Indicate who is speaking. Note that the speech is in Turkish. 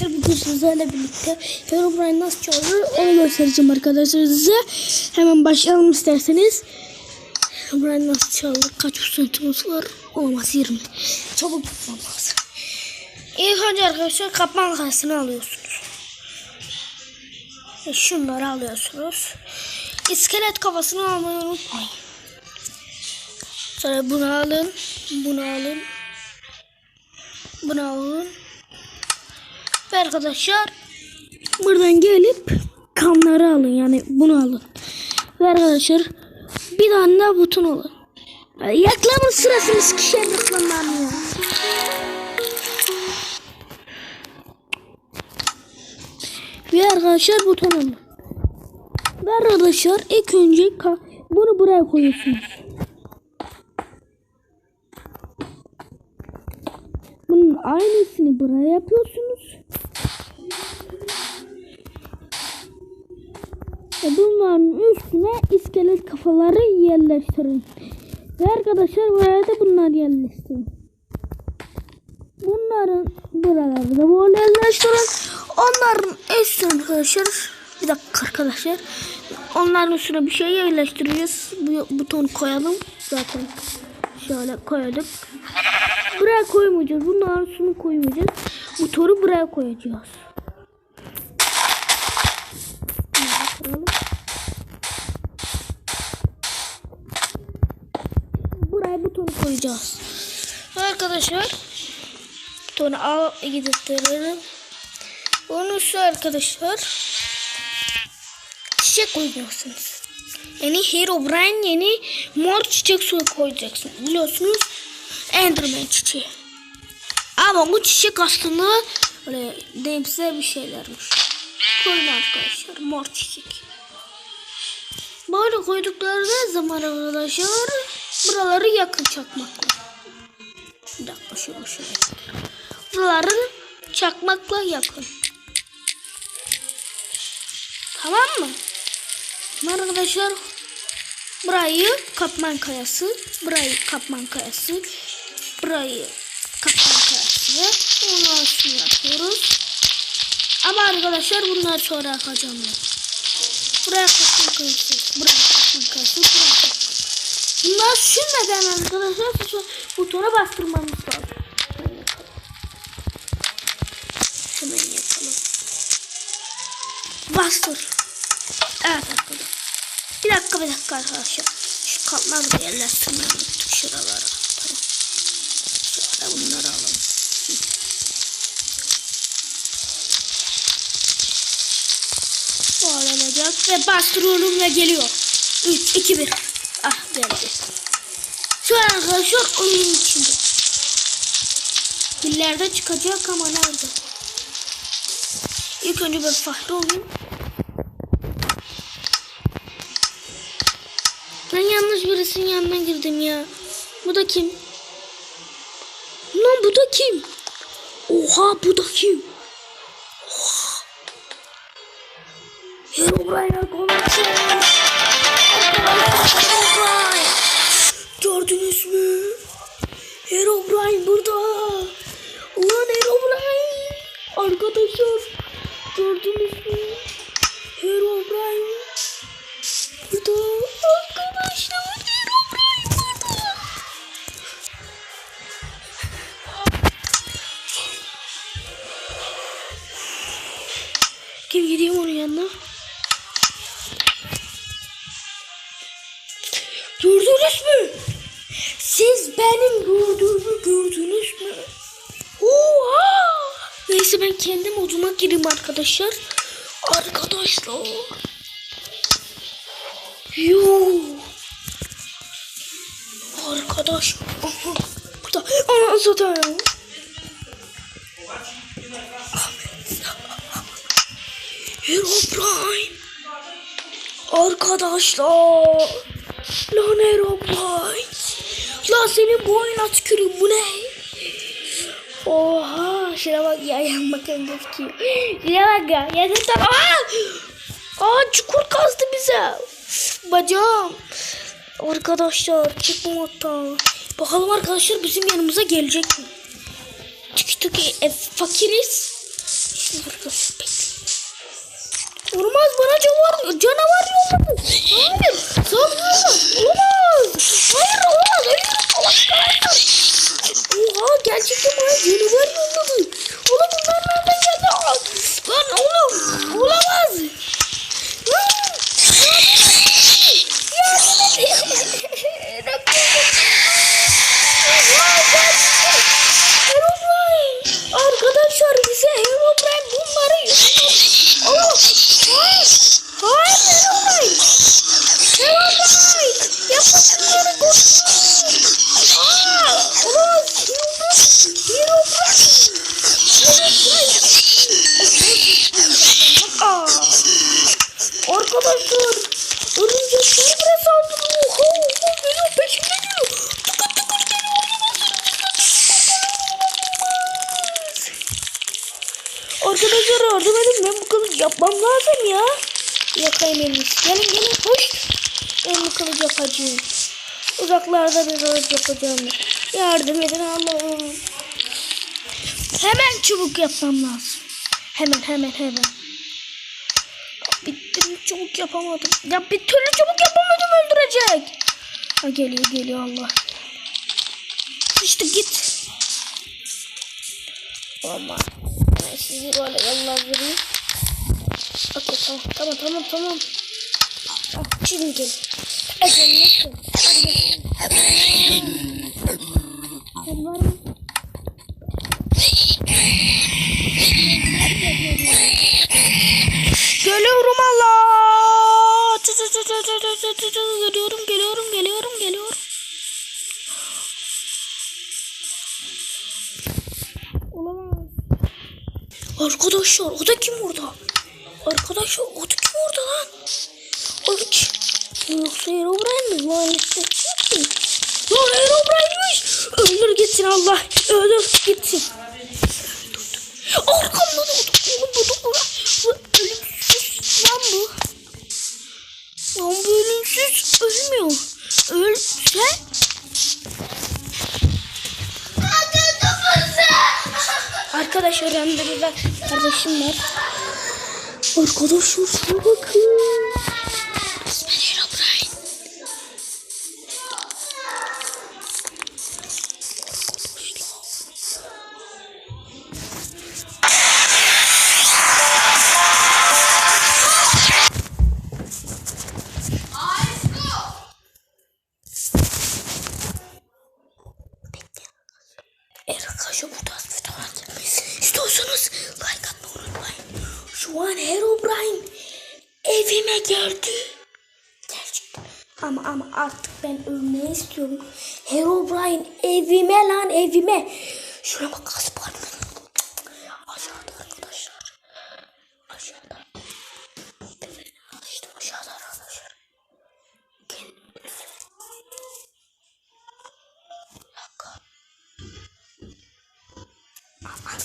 Speaker 1: arkadaşlar bugün sizlerle birlikte Herobrine nasıl çalınır onu göstereceğim arkadaşlar size. Hemen başlayalım isterseniz. Herobrine nasıl çalınır? Kaç prosentimiz var? Olmaz 20. Çabuk lazım. İlk önce arkadaşlar kaplan kasını alıyorsunuz. Ve Şunları alıyorsunuz. İskelet kafasını almayı unutmayın. Sonra bunu alın. Bunu alın. Bunu alın. Ve arkadaşlar buradan gelip kanları alın. Yani bunu alın. Ve arkadaşlar bir tane daha buton alın. Yaklamın sırasını sıkışan reklamlar ya. Ve arkadaşlar buton alın. Ve arkadaşlar ilk önce bunu buraya koyuyorsunuz. Bunun aynısını buraya yapıyorsunuz. Bunların üstüne iskelet kafaları yerleştirin. Ve arkadaşlar buraya da bunlar yerleştirin. Bunların buraları da böyle yerleştirin. Onların üstüne arkadaşlar bir dakika arkadaşlar. Onların üstüne bir şey yerleştireceğiz. Bu buton koyalım. Zaten şöyle koyduk. Buraya koymayacağız. Bunların üstüne koymayacağız. Butonu buraya koyacağız. Butonu koyacağız. Arkadaşlar butonu al gidelim. Onun üstüne arkadaşlar çiçek koyacaksınız. Yani Herobrine yeni mor çiçek suyu koyacaksınız. Biliyorsunuz Enderman çiçeği. Ama bu çiçek aslında öyle diyeyim size bir şeylermiş. Koyun arkadaşlar mor çiçek. Böyle koydukları zaman arkadaşlar buraları yakın çakmakla. Bir dakika şöyle şöyle. Buraları çakmakla yakın. Tamam mı? Tamam arkadaşlar. Burayı kapman kayası. Burayı kapman kayası. Burayı kapman kayası. Ondan sonra yapıyoruz. Ama arkadaşlar bunlar sonra yapacağım. Buraya kapman kayası. Buraya kapman kayası. Buraya kapman Bunlar sürmeden arkadaşlar butona bastırmamız lazım. Hemen yapalım. Bastır. Evet arkadaşlar. Bir dakika bir dakika arkadaşlar. Şu katları da yerleştirmeyi unuttuk şuralara. Tamam. Şöyle bunları alalım. Böyle olacak ve bastırıyorum ve geliyor. 3, 2, 1. Geldi. Şu an arkadaşlar oyunun içinde. Dillerde çıkacak ama nerede? İlk önce ben Fahri olayım. Ben yanlış birisinin yanına girdim ya. Bu da kim? Lan bu da kim? Oha bu da kim? Oha. Herobrine Gidiyor onun yanına? Gördünüz mü? Siz benim gördüğümü gördünüz mü? Oha! Neyse ben kendi moduma gireyim arkadaşlar. Arkadaşlar. Yo. Arkadaş. Burada. Ana satayım. Herobrine. Arkadaşlar. Lan Herobrine. Lan senin boyuna tükürüyorum bu ne? Oha. Şuna bak ya yanmaktan gözüküyor. Şuna bak ya. Ya sen Aa! Aa çukur kazdı bize. Bacağım. Arkadaşlar çıkmam hatta. Bakalım arkadaşlar bizim yanımıza gelecek mi? Tiki e, fakiriz. Olmaz bana canavar, canavar yolladı. Hayır. Saldırıyorlar. Arkadaşlar. Örümcekler bile saldırıyor. Oha, oha, geliyor peşimde geliyor. Tıkır tıkır geliyor. Arkadaşlar yardım edin ben bu kılıç yapmam lazım ya. Yakayım elini. Gelin gelin hoş. Ben bu kılıç yapacağım. Uzaklarda bir kılıç yapacağım. Yardım edin Allah'ım. Hemen çubuk yapmam lazım. Hemen hemen hemen. Türlü çubuk yapamadım. Ya bir türlü çubuk yapamadım öldürecek. Ha geliyor geliyor Allah. İşte git. Ama ben sizi böyle yalvarırım. Okey tamam tamam tamam tamam. Şimdi gel. Geliyorum Allah. Geliyorum, geliyorum, geliyorum, geliyorum. Olamaz. Arkadaşlar o da kim orada? Arkadaşlar o da kim orada lan? Ay, Yoksa Herobrine mi? Lanetli kim? Lan Herobrine'miş. Öldür gitsin Allah. Öldür gitsin. Arkamda da oğlum bu da ölümsüz lan bu. Lan bu ölümsüz ölmüyor. Ölse Arkadaşlar yanında bir bak kardeşim var. Arkadaşlar şuna bakın. Geldi. Gerçekten. Ama ama artık ben ölmeyi istiyorum. Herobrine evime lan evime. Şuna bak Gaspar. Aşağıda arkadaşlar. Aşağıda. İşte aşağıda arkadaşlar. Bir dakika. Aman.